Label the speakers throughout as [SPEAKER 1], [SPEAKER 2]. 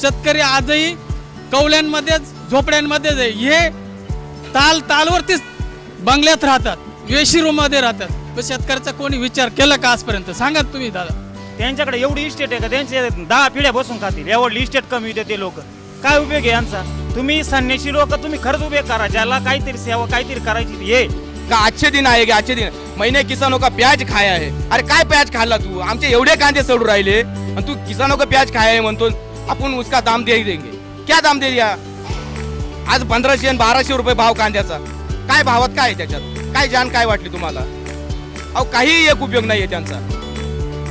[SPEAKER 1] शेतकरी आजही कवल्यांमध्येच झोपड्यांमध्येच आहे. हे ताल तालवरतीच बंगल्यात राहतात वेशी रूममध्ये राहतात. पण शेतकऱ्याचा कोणी विचार केला का आजपर्यंत? सांगा तुम्ही दादा.
[SPEAKER 2] त्यांच्याकडे एवढी इस्टेट आहे का? त्यांचे दहा पिढ्या बसून खातील. एवढी इस्टेट कमी होते ते लोक. काय उपयोग आहे यांचा? तुम्ही संन्याशी लोक तुम्ही खरंच उभे करा. ज्याला काहीतरी सेवा काहीतरी करायची ये.
[SPEAKER 3] का अच्छे दिन आएगे अच्छे दिन? मैंने किसानों का प्याज खाया है अरे काय प्याज खाल्ला तू? आमचे एवढे कांदे सोडू राहिले. आणि तू किसानों का प्याज खाया है म्हणतो आपण उसका दाम दे ही देंगे. क्या दाम दे दिया? आज पंधराशे आणि बाराशे रुपये भाव कांद्याचा. काय भावात काय आहे त्याच्यात? काय जाण काय वाटली तुम्हाला? अहो काही एक उपयोग नाही आहे त्यांचा.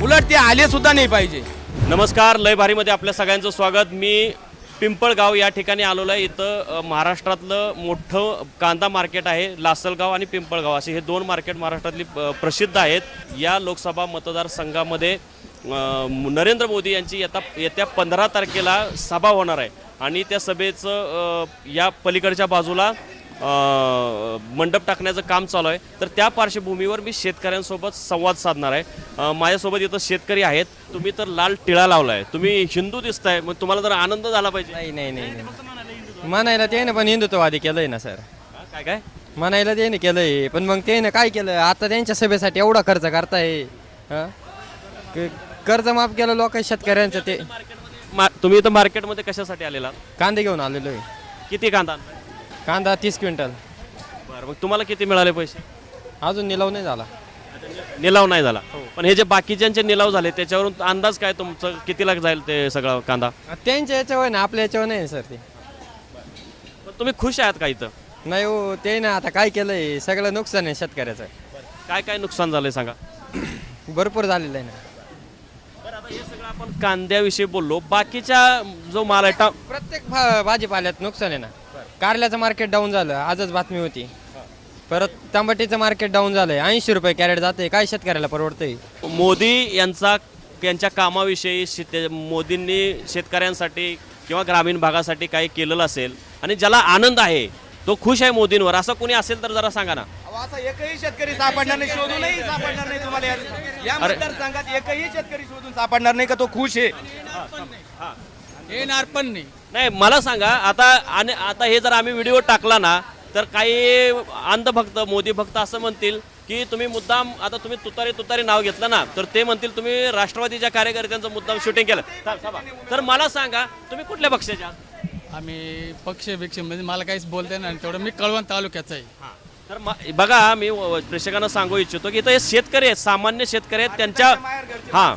[SPEAKER 3] उलट ते आले सुद्धा नाही पाहिजे.
[SPEAKER 4] नमस्कार लय भारीमध्ये आपल्या सगळ्यांचं स्वागत. मी पिंपळगाव या ठिकाणी आलेलो आहे. इथं महाराष्ट्रातलं मोठं कांदा मार्केट आहे लासलगाव आणि पिंपळगाव. असे हे दोन मार्केट महाराष्ट्रातली प्रसिद्ध आहेत. या लोकसभा मतदारसंघामध्ये नरेंद्र मोदी यांची येता येत्या पंधरा तारखेला सभा होणार आहे. आणि त्या सभेचं या पलीकडच्या बाजूला मंडप टाकण्याचं काम चालू आहे. तर त्या पार्श्वभूमीवर मी शेतकऱ्यांसोबत संवाद साधणार आहे. माझ्यासोबत इथं शेतकरी आहेत. तुम्ही तर लाल टिळा लावलाय. तुम्ही हिंदू दिसताय. मग तुम्हाला जर आनंद झाला पाहिजे.
[SPEAKER 5] नाही नाही नाही. म्हणायला त्याने पण हिंदुत्ववादी केलंय ना सर.
[SPEAKER 4] काय काय?
[SPEAKER 5] म्हणायला त्याने केलंय. पण मग त्याने काय केलं? आता त्यांच्या सभेसाठी एवढा खर्च करताय. हं? कर्ज माफ केलं लोक शेतकऱ्यांचं ते.
[SPEAKER 4] मा- तुम्ही इथं मार्केटमध्ये कशासाठी आलेला?
[SPEAKER 5] कांदे घेऊन आलेलो आहे.
[SPEAKER 4] किती कांदा?
[SPEAKER 5] कांदा तीस क्विंटल.
[SPEAKER 4] बरं मग तुम्हाला किती मिळाले पैसे?
[SPEAKER 5] अजून निलाव नाही झाला.
[SPEAKER 4] निलाव नाही झाला. पण हे जे बाकीच्यांचे निलाव झाले त्याच्यावरून अंदाज काय तुमचं? किती लाख जाईल ते सगळं कांदा?
[SPEAKER 5] त्यांच्या याच्यावर ना आपल्या याच्यावर नाही सर ते.
[SPEAKER 4] पण तुम्ही खुश आहात का इथं?
[SPEAKER 5] नाही हो ते ना आता काय केलंय सगळं नुकसान आहे शेतकऱ्याचं.
[SPEAKER 4] काय काय नुकसान झालंय सांगा.
[SPEAKER 5] भरपूर झालेलं आहे ना.
[SPEAKER 4] हे आपण कांद्याविषयी बोललो. बाकीच्या जो माल आहे टा-
[SPEAKER 5] प्रत्येक भा- भाजीपाल्यात नुकसान आहे ना. कारल्याचं मार्केट डाऊन झालं आजच बातमी होती. परत टमाटीचं मार्केट डाऊन झालंय ऐंशी रुपये कॅरेट जाते काय शेतकऱ्याला परवडतंय?
[SPEAKER 4] मोदी यांचा यांच्या कामाविषयी शेत मोदींनी शेतकऱ्यांसाठी किंवा ग्रामीण भागासाठी काही केलेलं असेल आणि ज्याला आनंद आहे तो खुश आहे मोदींवर. असं कोणी असेल तर जरा सांगा ना.
[SPEAKER 3] अहो, असा एकही शेतकरी सापडणार नाही शोधूनही सापडणार नाही तुम्हाला या मतदारसंघात एकही शेतकरी शोधून सापडणार नाही का? तो खुश आहे.
[SPEAKER 1] येणार पण नाही.
[SPEAKER 4] नाही मला सांगा आता आणि आता हे जर आम्ही व्हिडिओ टाकला ना तर काही अंधभक्त मोदी भक्त असं म्हणतील की तुम्ही मुद्दाम आता तुम्ही तुतारी तुतारी नाव घेतलं ना तर ते म्हणतील तुम्ही राष्ट्रवादीच्या कार्यकर्त्यांचं मुद्दाम शूटिंग केलं. तर मला सांगा तुम्ही कुठल्या पक्षाच्या?
[SPEAKER 1] आम्ही पक्ष बिक्ष म्हणजे मला काहीच बोलता नाही. तेवढं मी कळवण तालुक्याचा आहे.
[SPEAKER 4] तर म- बघा मी व- प्रेक्षकांना सांगू इच्छितो की इथं हे शेतकरी आहेत सामान्य शेतकरी आहेत त्यांच्या हां.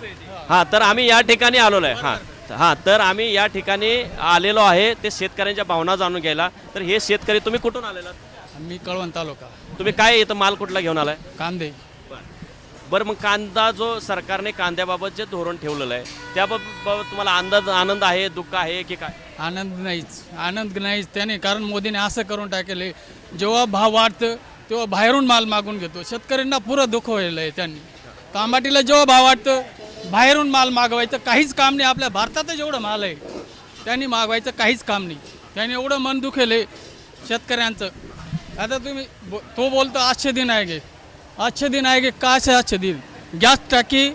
[SPEAKER 4] हां तर आम्ही या ठिकाणी आलेलो आहे. हां. हां तर आम्ही या ठिकाणी आलेलो आहे ते शेतकऱ्यांच्या भावना जाणून घ्यायला. तर हे शेतकरी तुम्ही कुठून आलेला?
[SPEAKER 1] मी कळवण तालुका.
[SPEAKER 4] तुम्ही काय इथं माल कुठला घेऊन आलाय?
[SPEAKER 1] कांदे.
[SPEAKER 4] बरं. मग कांदा जो सरकारने कांद्याबाबत जे धोरण ठेवलेलं आहे त्याबाबत बाबत तुम्हाला अंदाज आनंद आहे दुःख आहे की काय?
[SPEAKER 1] आनंद नाहीच. आनंद नाहीच त्याने. कारण मोदीने असं करून टाकेले जेव्हा भाव वाढतं तेव्हा बाहेरून माल मागून घेतो. शेतकऱ्यांना पुरं दुःख व्हायला आहे त्यांनी. तांबाटीला जेव्हा भाव वाटतं बाहेरून माल मागवायचं काहीच काम नाही. आपल्या भारतातच एवढं माल आहे. त्यांनी मागवायचं काहीच काम नाही. त्यांनी एवढं मन दुखेल आहे शेतकऱ्यांचं. आता तुम्ही बो- तो बोलतो आजचे दिन आहे गे. आजचे दिन आहे गे काचे आजचे दिन? गॅस टाकी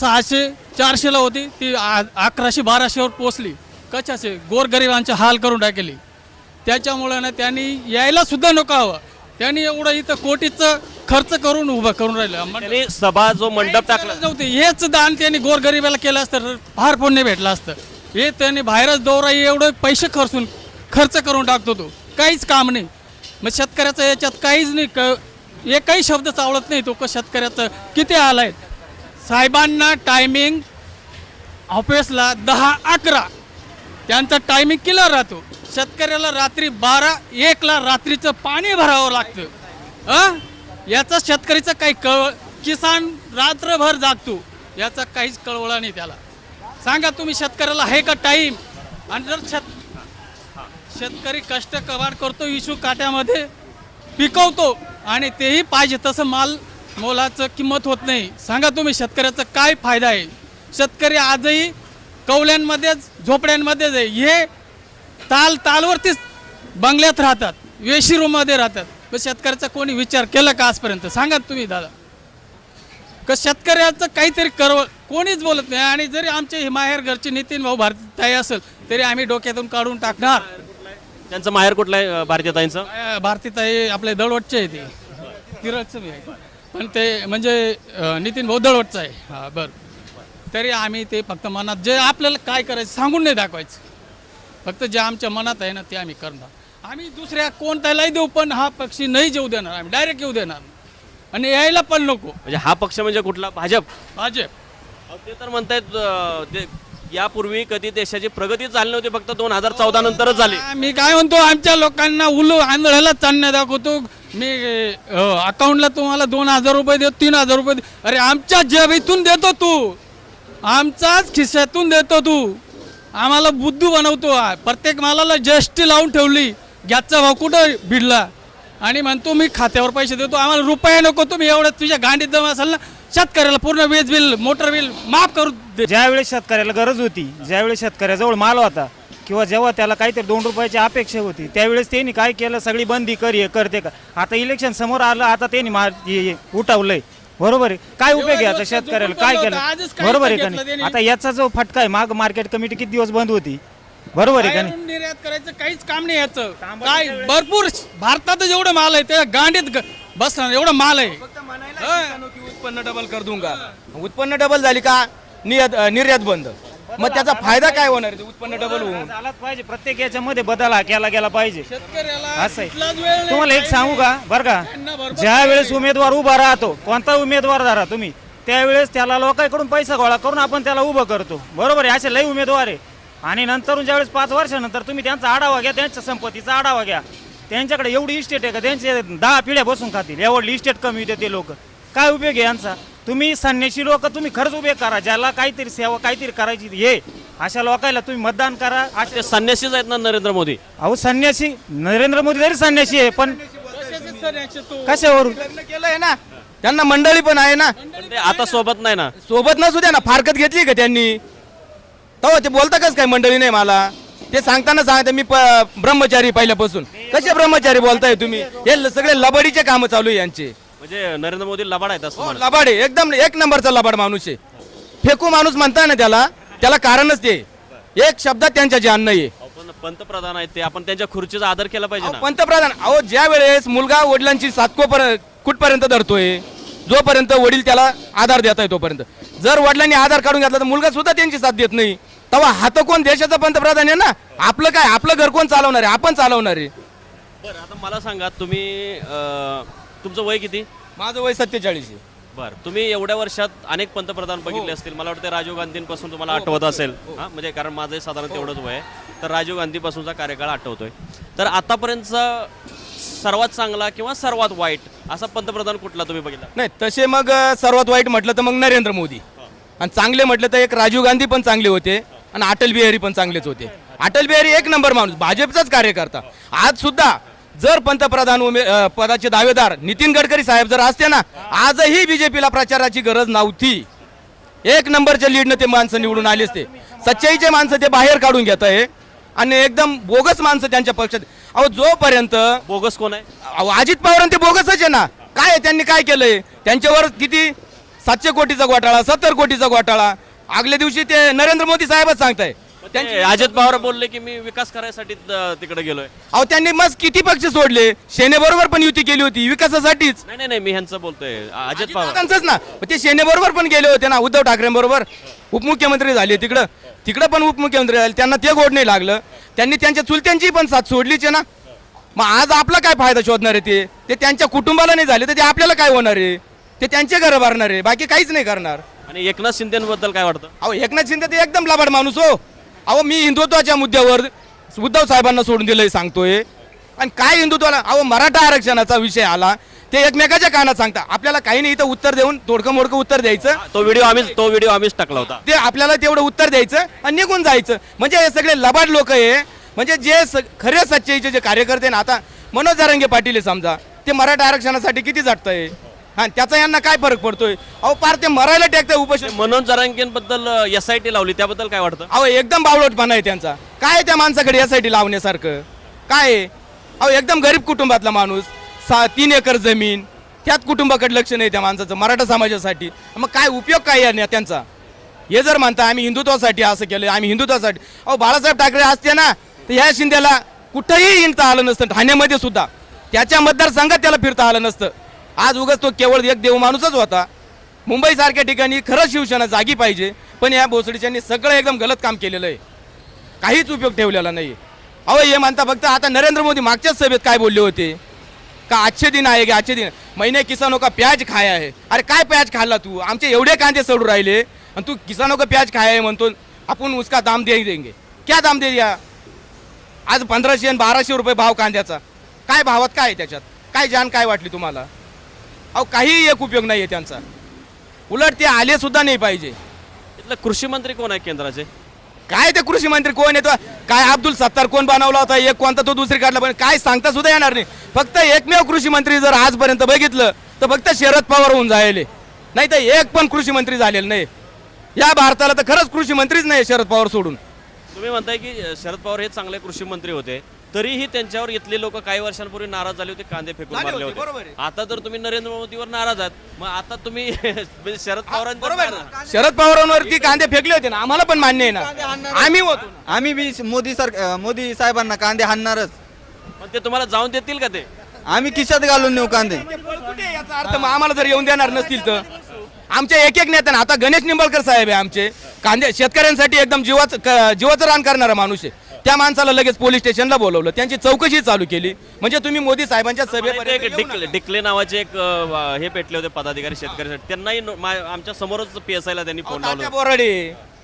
[SPEAKER 1] सहाशे चारशेला होती ती आ- अकराशे बाराशेवर पोचली. कशाचे? गोरगरिबांचे हाल करून टाकली. त्याच्यामुळं ना त्यांनी यायला सुद्धा नको हवं. त्यांनी एवढं इथं कोटीचं खर्च करून उभं करून राहिलं.
[SPEAKER 4] त्यांनी सभा जो मंडप टाकला
[SPEAKER 1] नव्हती. हेच दान त्यांनी गोरगरिबाला केलं असतं तर फार पुण्य भेटलं असतं. हे त्यांनी बाहेरच दौरा एवढं पैसे खर्चून खर्च करून टाकतो तो. काहीच काम नाही. मग शेतकऱ्याचं याच्यात काहीच नाही. क एकही शब्द चावळत नाही तो का शेतकऱ्याचं. किती आलाय? साहेबांना टायमिंग ऑफिसला दहा अकरा. त्यांचा टायमिंग किलर राहतो. शेतकऱ्याला रात्री बारा एकला रात्रीचं पाणी भरावं लागतं. अ? याचा शेतकरीचं काही कळ किसान रात्रभर जागतो. याचा काहीच कळवळा नाही त्याला. सांगा तुम्ही शेतकऱ्याला आहे का टाईम? आणि जर शेत शेतकरी कष्ट कवाड करतो इशू काट्यामध्ये पिकवतो आणि तेही पाहिजे तसं माल मोलाचं किंमत होत नाही. सांगा तुम्ही शेतकऱ्याचा काय फायदा आहे? शेतकरी आजही कवल्यांमध्येच झोपड्यांमध्येच आहे. हे ताल तालवरतीच बंगल्यात राहतात वेशी रूममध्ये राहतात. पण शेतकऱ्याचा कोणी विचार केला का आजपर्यंत? सांगा तुम्ही दादा. का शेतकऱ्याचं काहीतरी करव कोणीच बोलत नाही आणि जरी आमचे हे माहेर घरचे नितीन भाऊ भारती ताई असेल तरी आम्ही डोक्यातून काढून टाकणार.
[SPEAKER 4] त्यांचं माहेर कुठलं आहे अं,
[SPEAKER 1] भारतीताई आपले दळवटचे आहे ते. तिरटचं बी आहे. पण ते म्हणजे अं, नितीन भाऊ दळवटचं आहे. हा बरं. तरी आम्ही ते फक्त मनात जे आपल्याला काय करायचं सांगून नाही दाखवायचं. फक्त जे आमच्या मनात आहे ना ते आम्ही करणार. आम्ही दुसऱ्या कोणत्यालाही देऊ पण हा पक्षी नाही जेऊ देणार आम्ही. डायरेक्ट येऊ देणार. आणि यायला पण नको.
[SPEAKER 4] म्हणजे हा पक्ष म्हणजे कुठला? भाजप.
[SPEAKER 1] भाजप.
[SPEAKER 4] अहो, ते तर म्हणतायत अं, ते यापूर्वी कधी देशाची प्रगती झाली नव्हती फक्त दोन हजार चौदा नंतरच झाली.
[SPEAKER 1] मी काय म्हणतो आमच्या लोकांना उलू आंधळ्याला चालण्या दाखवतो. मी अकाउंटला तुम्हाला दोन हजार रुपये देतो तीन हजार रुपये देतो. अरे आमच्या जेबीतून देतो तू. आमचाच खिशातून देतो तू. आम्हाला बुद्धू बनवतो. प्रत्येक मालाला जस्टी लावून ठेवली. गॅसचा भाव कुठं भिडला? आणि म्हणतो मी खात्यावर पैसे देतो. आम्हाला रुपया नको. तुम्ही एवढं तुझ्या गांडीत दम असाल ना शेतकऱ्याला पूर्ण वीज बिल मोटर बिल माफ करू दे.
[SPEAKER 2] ज्यावेळेस शेतकऱ्याला गरज होती ज्यावेळेस शेतकऱ्याजवळ माल होता किंवा जेव्हा त्याला काहीतरी दोन रुपयाची अपेक्षा होती त्यावेळेस त्यांनी काय केलं? सगळी बंदी कर करते का आता इलेक्शन समोर आलं आता त्यांनी मार उठावलंय. बरोबर आहे. काय उपयोग आहे आता शेतकऱ्याला? काय केलं?
[SPEAKER 1] आजच काय
[SPEAKER 2] बरोबर आहे का
[SPEAKER 1] घेतलं
[SPEAKER 2] नाही
[SPEAKER 1] त्यांनी?
[SPEAKER 2] आता याचा जो फटका आहे माग मार्केट कमिटी किती दिवस बंद होती? बरोबर आहे का नाही?
[SPEAKER 1] बाहेरून निर्यात करायचं काहीच काम नाही याचं. काय भरपूर भारतात जेवढं माल आहे त्या गांडीत ग- बसणार एवढं माल आहे.
[SPEAKER 3] उत्पन्न डबल कर दूंगा. उत्पन्न डबल झाली का? निर्यात निर्यात बंद. मग त्याचा फायदा काय होणार? आहे? उत्पन्न डबल होऊन.
[SPEAKER 2] झालाच पाहिजे. प्रत्येक याच्यामध्ये बदल हा केला गेला पाहिजे.
[SPEAKER 1] शेतकऱ्याला
[SPEAKER 2] असं आहे. तुम्हाला एक सांगू का? बरं का?
[SPEAKER 1] त्यांना भरपूर
[SPEAKER 2] ज्या वेळेस उमेदवार उभा राहतो कोणता उमेदवार धरा तुम्ही त्यावेळेस त्याला लोकांकडून पैसा गोळा करून आपण त्याला उभं करतो. बरोबर आहे? असे लई उमेदवार आहे. आणि नंतर ज्यावेळेस पाच वर्षानंतर तुम्ही त्यांचा आढावा घ्या त्यांच्या संपत्तीचा आढावा घ्या. त्यांच्याकडे एवढी इस्टेट आहे का? त्यांचे दहा पिढ्या बसून खातील. एवढी इस्टेट कमी होते ते लोक. काय उपयोग आहे यांचा? तुम्ही संन्याशी लोक तुम्ही खरंच उभे करा. ज्याला काहीतरी सेवा काहीतरी करायची हे अशा लोकांना तुम्ही मतदान करा. अशा
[SPEAKER 4] ते संन्यासीच आहेत ना नरेंद्र मोदी?
[SPEAKER 2] अहो संन्यासी नरेंद्र मोदी जरी संन्यासी आहे पण? कशावरून?
[SPEAKER 3] लग्न केलंय ना. त्यांना मंडळी पण आहे ना.
[SPEAKER 4] पण ते आता सोबत नाही ना.
[SPEAKER 3] सोबत नसू द्या ना. फारकत घेतली का त्यांनी? तो ते बोलता कस काय मंडळी नाही मला? ते सांगताना सांगता मी प- ब्रह्मचारी पहिल्यापासून. कसे ब्रह्मचारी बोलताय तुम्ही? हे ल- सगळे लबाडीचे काम चालू आहे यांचे.
[SPEAKER 4] म्हणजे नरेंद्र मोदी लबाड आहेत असं
[SPEAKER 3] हो. लबाड आहे. एकदम एक नंबरचा लबाड माणूस आहे. फेकू माणूस म्हणताय ना त्याला त्याला कारणच ते. एक शब्दात त्यांच्या जे अन्न आहे
[SPEAKER 4] अहो, पण पंतप्रधान आहेत ते. आपण त्यांच्या खुर्चीचा आदर केला पाहिजे
[SPEAKER 3] अहो,
[SPEAKER 4] ना.
[SPEAKER 3] पंतप्रधान अहो ज्या वेळेस मुलगा वडिलांची सातको पर कुठपर्यंत धरतोय जोपर्यंत वडील त्याला आधार देत आहे तोपर्यंत. जर वडिलांनी आधार काढून घेतला तर मुलगा सुद्धा त्यांची साथ देत नाही. तेव्हा हात कोण? देशाचा पंतप्रधान आहे ना. आपलं काय? आपलं घर कोण चालवणार आहे? आपण चालवणार आहे.
[SPEAKER 4] बरं आता मला सांगा तुम्ही अं, तुमचं वय किती?
[SPEAKER 3] माझं वय सत्तेचाळीस आहे.
[SPEAKER 4] बरं तुम्ही एवढ्या वर्षात अनेक पंतप्रधान बघितले असतील. मला वाटतं राजीव गांधींपासून तुम्हाला आठवत असेल. हा. म्हणजे कारण माझं साधारण तेवढंच वय आहे. तर राजीव गांधीपासूनचा कार्यकाळ आठवतोय. तर आतापर्यंतचा सर्वात चांगला किंवा सर्वात वाईट असा पंतप्रधान कुठला तुम्ही बघितला?
[SPEAKER 3] नाही तसे मग अं, सर्वात वाईट म्हटलं तर मग नरेंद्र मोदी. आणि चांगले म्हटलं तर एक राजीव गांधी पण चांगले होते आणि अटल बिहारी पण चांगलेच होते. अटल बिहारी एक नंबर माणूस भाजपचाच कार्यकर्ता. आज सुद्धा जर पंतप्रधान उमे पदाचे दावेदार नितीन गडकरी साहेब जर असते ना आजही बीजेपीला प्रचाराची गरज नव्हती. एक नंबरच्या लीडनं ते माणसं निवडून आले असते. सच्चाईचे माणसं ते बाहेर काढून घेत आहे. आणि एकदम बोगस माणसं त्यांच्या पक्षात. अहो जोपर्यंत
[SPEAKER 4] बोगस कोण आहे?
[SPEAKER 3] अजित पवार ते बोगसच आहे ना. काय त्यांनी काय केलंय? त्यांच्यावर किती? सातशे कोटीचा घोटाळा सत्तर कोटीचा घोटाळा. आगल्या दिवशी ते नरेंद्र मोदी साहेबच सांगताय.
[SPEAKER 4] ते अजित पवार बोलले की मी विकास करायसाठी तिकडे गेलोय.
[SPEAKER 3] अहो त्यांनी मग किती पक्ष सोडले? सेनेबरोबर पण युती केली होती विकासासाठीच.
[SPEAKER 4] नाही नाही नाही मी ह्यांचं बोलतोय. अजित पवार.
[SPEAKER 3] दादांचंच ना. मग ते सेनेबरोबर पण गेले होते ना उद्धव ठाकरेंबरोबर. उपमुख्यमंत्री झाले तिकडं. तिकडं पण उपमुख्यमंत्री झाले. त्यांना ते गोड नाही लागलं. त्यांनी त्यांच्या चुलत्यांची पण साथ सोडलीच आहे ना. मग आज आपला काय फायदा शोधणार आहे ते? ते त्यांच्या कुटुंबाला नाही झाले तर ते आपल्याला काय होणार आहे? ते त्यांचे घरं भरणार आहे बाकी काहीच नाही करणार.
[SPEAKER 4] आणि एकनाथ शिंदेबद्दल काय वाटतं?
[SPEAKER 3] अहो एकनाथ शिंदे ते एकदम लबाड माणूस हो. अहो मी हिंदुत्वाच्या मुद्द्यावर उद्धव साहेबांना सोडून दिलंय सांगतोय. आणि काय हिंदुत्वाला? अहो मराठा आरक्षणाचा विषय आला. ते एकमेकाच्या कानात सांगता आपल्याला काही नाही इथं उत्तर देऊन तोडकं मोडकं उत्तर द्यायचं.
[SPEAKER 4] तो व्हिडिओ आम्हीच तो व्हिडिओ आम्हीच टाकला होता.
[SPEAKER 3] ते आपल्याला तेवढं उत्तर द्यायचं आणि निघून जायचं. म्हणजे हे सगळे लबाड लोक आहे म्हणजे जे स- खरे सच्चाईचे जे कार्यकर्ते ना आता मनोज जारंगे पाटील आहे समजा. ते मराठा आरक्षणासाठी किती झटतंय? हा त्याचा यांना काय फरक पडतोय? अहो पार ते मरायला टेकतंय उपोषण
[SPEAKER 4] मनोज जरांगेंबद्दल एस आय टी लावली त्याबद्दल काय वाटतं?
[SPEAKER 3] अहो एकदम बावळटपणा आहे त्यांचा. काय त्या माणसाकडे यासाठी लावण्यासारखं? काय? आहे अहो एकदम गरीब कुटुंबातला माणूस सा तीन एकर जमीन त्यात कुटुंबाकडे लक्ष नाही त्या माणसाचं मराठा समाजासाठी. मग काय उपयोग काय या नेत्यांचा हे जर म्हणता आम्ही हिंदुत्वासाठी असं केलं आम्ही हिंदुत्वासाठी अहो बाळासाहेब ठाकरे असते ना तर ह्या शिंद्याला कुठंही हिंडता आलं नसतं ठाण्यामध्ये सुद्धा. त्याच्या मतदारसंघात त्याला फिरता आलं नसतं. आज उगाच तो केवळ एक देव माणूसच होता. मुंबईसारख्या ठिकाणी खरंच शिवसेना जागी पाहिजे पण या भोसडीच्यांनी सगळं एकदम गलत काम केलेलं आहे. काहीच उपयोग ठेवलेला नाही. अहो हे म्हणता फक्त आता नरेंद्र मोदी मागच्याच सभेत काय बोलले होते? का आजचे दिन आहे की आजचे दिन. महिने किसानो का प्याज खाया आहे? अरे काय प्याज खाल्ला तू? आमचे एवढे कांदे सडू राहिले आणि तू किसानो का प्याज खाया आहे म्हणतो आपण उसका दाम दे देंगे. क्या दाम दे दिया? आज पंधराशे आणि बाराशे रुपये भाव कांद्याचा. काय भावात काय आहे त्याच्यात? काय जाण काय वाटली तुम्हाला? अहो काही एक उपयोग नाही आहे त्यांचा. उलट ते आले सुद्धा नाही पाहिजे.
[SPEAKER 4] इथलं कृषी मंत्री कोण आहे केंद्राचे?
[SPEAKER 3] काय ते कृषी मंत्री कोण येतो काय अब्दुल सत्तार कोण बनवला होता? एक कोणता तो दुसरी काढला? पण काय सांगता सुद्धा येणार नाही. फक्त एकमेव कृषी मंत्री जर आजपर्यंत बघितलं तर फक्त शरद पवार होऊन जायले. नाही तर एक पण कृषी मंत्री झालेलं नाही. या भारताला तर खरंच कृषी मंत्रीच नाही शरद पवार सोडून.
[SPEAKER 4] तुम्ही म्हणताय की शरद पवार हे चांगले कृषी मंत्री होते. तरीही त्यांच्यावर इथले लोक काही वर्षांपूर्वी नाराज झाले होते कांदे फेकून
[SPEAKER 3] झाले
[SPEAKER 4] मारले
[SPEAKER 3] होते, बरोबर
[SPEAKER 4] होते
[SPEAKER 3] आहे.
[SPEAKER 4] आता तर तुम्ही नरेंद्र मोदीवर नाराज आहात. मग आता तुम्ही म्हणजे शरद
[SPEAKER 3] बरोबर
[SPEAKER 4] पवारांवर
[SPEAKER 3] ना? शरद पवारांवरती कांदे फेकले होते ना आम्हाला पण मान्य आहे ना. आम्ही होतो. ना.
[SPEAKER 6] आम्ही बी मोदी सर अं, मोदी साहेबांना कांदे हाणणारच.
[SPEAKER 4] पण ते तुम्हाला जाऊन देतील का ते?
[SPEAKER 6] आम्ही खिशात घालून नेऊ कांदे.
[SPEAKER 3] कुठे याचा अर्थ. मग आम्हाला जर येऊन देणार नसतील तर? आमच्या एक एक नेत्यांना आता गणेश निंबाळकर साहेब आहे आमचे. कांदे शेतकऱ्यांसाठी एकदम जीवाचं क- जीवाचं रान करणारा माणूस आहे. त्या माणसाला लगेच पोलीस स्टेशनला बोलवलं. त्यांची चौकशी चालू केली. म्हणजे तुम्ही मोदी साहेबांच्या सभेपर्यंत नका.
[SPEAKER 4] डिक्ले नावाचे एक अ, हे भेटले होते पदाधिकारी शेतकऱ्यांसाठी. त्यांनाही नो- मा- आमच्या समोरच पी एस आयला त्यांनी फोन
[SPEAKER 3] तात्या
[SPEAKER 4] लावला
[SPEAKER 3] बोराडे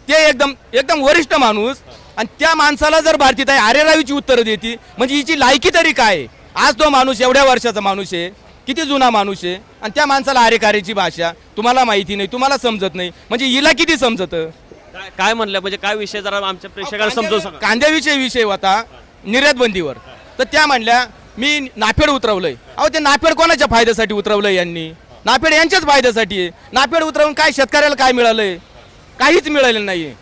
[SPEAKER 3] ते एकदम एकदम वरिष्ठ माणूस आणि त्या माणसाला जर भारतीताई आरेरावीची उत्तरं देते म्हणजे हिची लायकी तरी काय? आहे? आज तो माणूस एवढ्या वर्षाचा माणूस आहे किती जुना माणूस आहे आणि त्या माणसाला आरेकारीची भाषा तुम्हाला माहिती नाही तुम्हाला समजत नाही. म्हणजे हिला किती समजत?
[SPEAKER 4] काय- काय म्हणलं? म्हणजे काय विषय जरा आमच्या प्रेक्षकांना समजून सांगा
[SPEAKER 3] कांद्याविषयी विषय होता निर्यात बंदीवर. तर त्या म्हणल्या मी नाफेड उतरवलंय. अहो ते नाफेड कोणाच्या फायद्यासाठी उतरवलंय यांनी? नाफेड यांच्याच फायद्यासाठी आहे. नाफेड उतरवून काय शेतकऱ्याला काय मिळालंय? काहीच मिळालेलं नाहीये.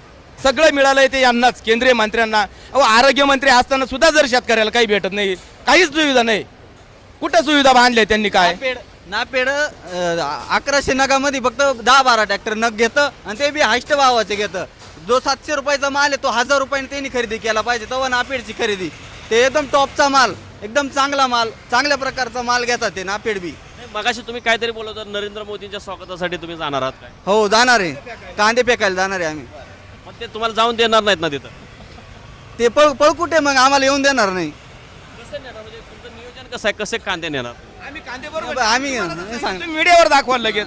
[SPEAKER 3] सगळं मिळालंय ते यांनाच केंद्रीय मंत्र्यांना. अहो आरोग्यमंत्री असताना सुद्धा जर शेतकऱ्याला काही भेटत नाही काहीच सुविधा नाही. कुठं सुविधा बांधल्या त्यांनी काय?
[SPEAKER 6] नापेड अकराशे नगामध्ये फक्त दहा बारा ट्रॅक्टर नग घेतं आणि ते बी हायस्ट भावाचे घेतं. जो सातशे रुपयाचा माल आहे तो हजार रुपयाने त्यांनी खरेदी केला पाहिजे तेव्हा नापेडची खरेदी. ते एकदम टॉपचा माल एकदम चांगला माल चांगल्या प्रकारचा माल घेतात ते नापेड बी.
[SPEAKER 4] मगाशी तुम्ही काहीतरी बोलत नरेंद्र मोदींच्या स्वागतासाठी तुम्ही जाणार आहात काय?
[SPEAKER 6] हो जाणार आहे. कांदे फेकायला जाणार आहे आम्ही.
[SPEAKER 4] मग ते तुम्हाला जाऊन देणार नाहीत ना तिथं?
[SPEAKER 6] ते पळ पळ कुठे मग आम्हाला येऊन देणार नाही.
[SPEAKER 4] कसं नेणार? म्हणजे तुमचं नियोजन कसं आहे? कसे कांदे नेणार?
[SPEAKER 3] आम्ही तुम्ही मीडियावर दाखवा लगेच.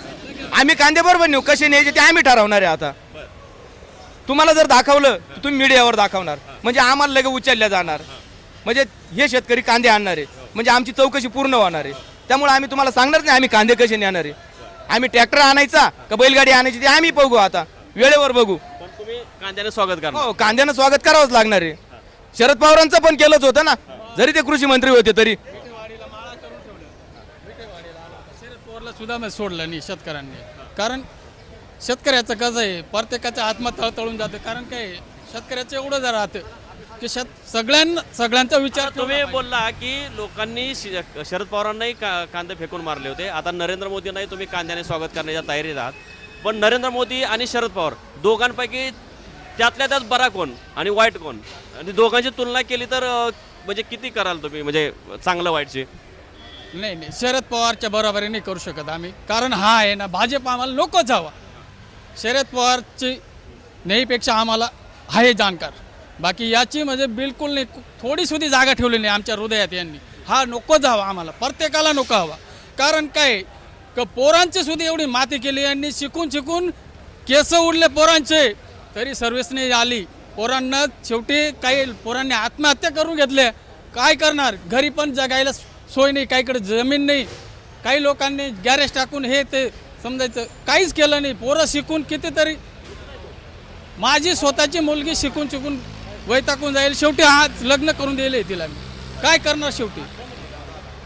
[SPEAKER 3] आम्ही कांदे बरोबर नेऊ कसे न्यायचे ते आम्ही ठरवणार आहे आता. तुम्हाला जर दाखवलं तर तुम्ही मीडियावर दाखवणार. म्हणजे आम्हाला लगेच उचलल्या जाणार. म्हणजे हे शेतकरी कांदे आणणार आहे. म्हणजे आमची चौकशी पूर्ण होणार आहे. त्यामुळे आम्ही तुम्हाला सांगणार नाही आम्ही कांदे कसे नेणार आहे. आम्ही ट्रॅक्टर आणायचा का बैलगाडी आणायची ते आम्ही बघू आता. वेळेवर बघू.
[SPEAKER 4] पण तुम्ही कांद्याने स्वागत करणार.
[SPEAKER 3] हो कांद्यानं स्वागत करावंच लागणार आहे. शरद पवारांचं पण केलंच होतं ना. जरी ते कृषी मंत्री होते तरी
[SPEAKER 1] शरद पवारला सुद्धा मी सोडलं नाही शेतकऱ्यांनी. कारण शेतकऱ्याचं कसं आहे प्रत्येकाच्या आत्मा तळतळून जातं. कारण काय शेतकऱ्याचं एवढं जर राहतं की शेत सगळ्यांना सगळ्यांचा विचार
[SPEAKER 4] तुम्ही बोलला की लोकांनी शरद पवारांनाही का- कांदे फेकून मारले होते. आता नरेंद्र मोदींनाही तुम्ही कांद्याने स्वागत करण्याच्या तयारीत आहात. पण नरेंद्र मोदी आणि शरद पवार दोघांपैकी त्यातल्या त्यात बरा कोण आणि वाईट कोण? आणि दोघांची तुलना केली तर म्हणजे किती कराल तुम्ही? म्हणजे चांगलं वाईटची?
[SPEAKER 1] नाही नाही शरद पवारच्या बरोबरी नाही करू शकत आम्ही. कारण हा आहे ना भाजप आम्हाला नकोच हवा. शरद पवारची नेहीपेक्षा आम्हाला आहे जाणकार. बाकी याची म्हणजे बिलकुल नाही थोडी सुद्धा जागा ठेवली नाही आमच्या हृदयात यांनी. हा नकोच हवा आम्हाला प्रत्येकाला नको हवा. कारण काय का पोरांची सुद्धा एवढी माती केली यांनी शिकून शिकून केस उडले पोरांचे. तरी सर्व्हिसने नाही आली. पोरांना शेवटी काही पोरांनी आत्महत्या करून घेतल्या. काय करणार? घरी पण जगायला सोय नाही काहीकडे जमीन नाही. काही लोकांनी गॅरेज टाकून हे ते समजायचं काहीच केलं नाही. पोरं शिकून कितीतरी माझी स्वतःची मुलगी शिकून शिकून वैताकून जाईल. शेवटी आज लग्न करून दिले तिला मी. काय करणार शेवटी?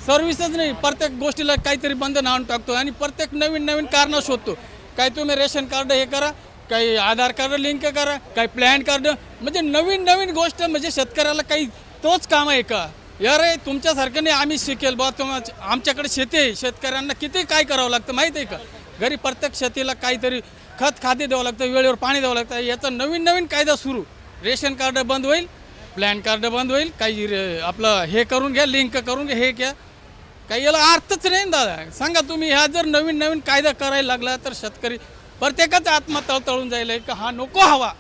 [SPEAKER 1] सर्व्हिसच नाही. प्रत्येक गोष्टीला काहीतरी बंधन आणून टाकतो आणि प्रत्येक नवीन नवीन कारणं शोधतो. काय तुम्ही रेशन कार्ड हे करा काही आधार कार्ड लिंक करा काही प्लॅन कार्ड. म्हणजे नवीन नवीन गोष्ट म्हणजे शेतकऱ्याला काही तोच काम आहे का? अरे तुमच्यासारखं नाही आम्ही शिकेल बा तुम्हा आमच्याकडे शेती आहे शेतकऱ्यांना किती काय करावं लागतं माहिती आहे का? घरी प्रत्येक शेतीला काहीतरी खत खाते द्यावं लागतं वेळेवर पाणी द्यावं लागतं याचा नवीन नवीन कायदा सुरू. रेशन कार्ड बंद होईल प्लॅन कार्ड बंद होईल काही आपलं हे करून घ्या लिंक करून घ्या हे घ्या. काही याला अर्थच नाही दादा. सांगा तुम्ही ह्या जर नवीन नवीन कायदा करायला लागला तर शेतकरी प्रत्येकाचा आत्मा तळतळून जाईल का हा नको हवा.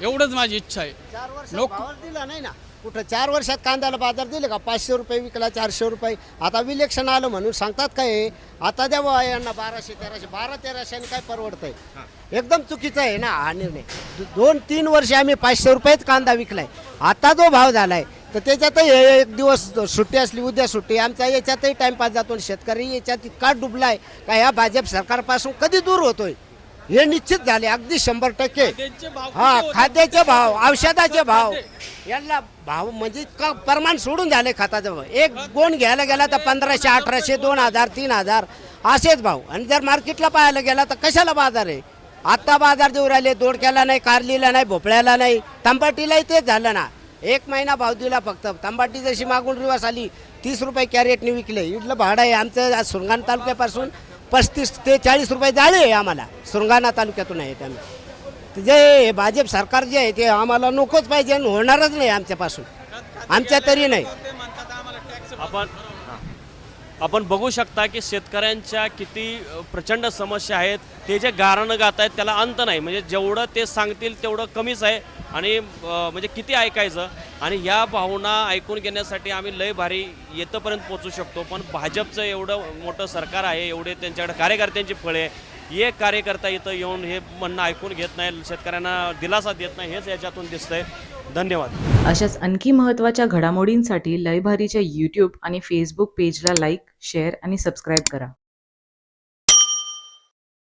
[SPEAKER 1] एवढंच माझी इच्छा आहे. नको.
[SPEAKER 7] दिला नाही ना? कुठं चार वर्षात कांद्याला बाजार दिले का? पाचशे रुपये विकला चारशे रुपये. आता विलेक्शन आलं म्हणून सांगतात काय आता द्यावं यांना बाराशे तेराशे बारा तेराशेने काय परवडतंय? एकदम चुकीचं आहे ना हा निर्णय. दोन तीन वर्ष आम्ही पाचशे रुपयेच कांदा विकलाय. आता जो भाव झालाय तर त्याच्यातही हे एक दिवस सुट्टी असली उद्या सुट्टी. आमचा याच्यातही टाइमपास जातो आणि शेतकरी याच्यात इतका डुबलाय का ह्या भाजप सरकारपासून कधी दूर होतोय? हे निश्चित झाले अगदी शंभर टक्के. हा? खाद्याचे भाव औषधाचे भाव. यांना भाव म्हणजे का प्रमाण सोडून झाले खताचं भाव. एक गोण घ्यायला गेला तर पंधराशे अठराशे दोन हजार तीन हजार असेच भाव. आणि जर मार्केटला पाहायला गेला तर कशाला बाजार आहे? आत्ता बाजार देऊ राहिले दोडक्याला नाही कारलीला नाही भोपळ्याला नाही तंबाटीलाही तेच झालं ना. एक महिना भाव दिला फक्त. तंबाटी जशी मागून रिवास आली तीस रुपये कॅरेटने विकले. इथलं भाडं आहे आमचं सुरगाणा तालुक्यापासून. पस्तीस ते चाळीस रुपये झाले आहे आम्हाला. सुरगाणा तालुक्यातून आहेत आम्ही. जे हे भाजप सरकार जे आहे ते आम्हाला नकोच पाहिजे आणि होणारच नाही आमच्यापासून. आमच्या तरी नाही.
[SPEAKER 4] आपण आपण बघू शकता की शेतकऱ्यांच्या किती प्रचंड समस्या आहेत. ते जे गारणं गात आहेत त्याला अंत नाही. म्हणजे जेवढं ते सांगतील तेवढं कमीच आहे. आणि म्हणजे किती ऐकायचं? आणि या भावना ऐकून घेण्यासाठी आम्ही लय भारी येतपर्यंत पोचू शकतो. पण भाजपचं एवढं मोठं सरकार आहे एवढे त्यांच्याकडे कार्यकर्त्यांची फळे एक कार्यकर्ता इथं येऊन हे म्हणणं ऐकून घेत नाही शेतकऱ्यांना दिलासा देत नाही हेच याच्यातून दिसतंय. धन्यवाद.
[SPEAKER 8] अशाच आणखी महत्त्वाच्या घडामोडींसाठी लयभारीच्या यूट्यूब आणि फेसबुक पेजला लाईक शेअर आणि सबस्क्राईब करा.